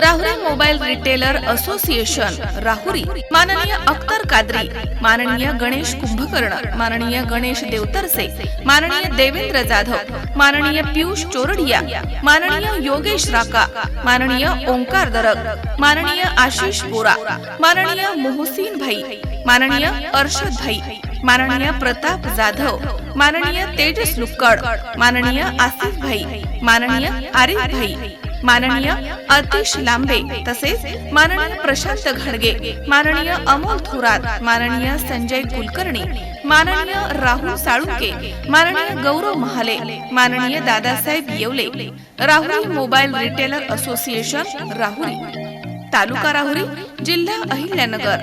Rahuri mobile retailer association Rahuri माननीय अख्तर कादरी माननीय गणेश कुंभकर्ण माननीय गणेश देवतरसे माननीय देवेंद्र जाधव माननीय पियुष चोरडिया माननीय योगेश राका माननीय ओंकार दरग माननीय आशिष बोरा माननीय मोहसिन भाई माननीय अर्षद भाई माननीय प्रताप जाधव माननीय तेजस लुक्कड माननीय आसिफ भाई माननीय आरिफ भाई माननीय अतिश लांबे तसेच माननीय प्रशांत घाडगे माननीय अमोल थोरात माननीय संजय कुलकर्णी माननीय राहुल साळुंके माननीय गौरव महाले माननीय Dadasaheb Yewale Rahuri mobile retailer association Rahuri तालुका राहुरी जिल्हा अहिल्यानगर.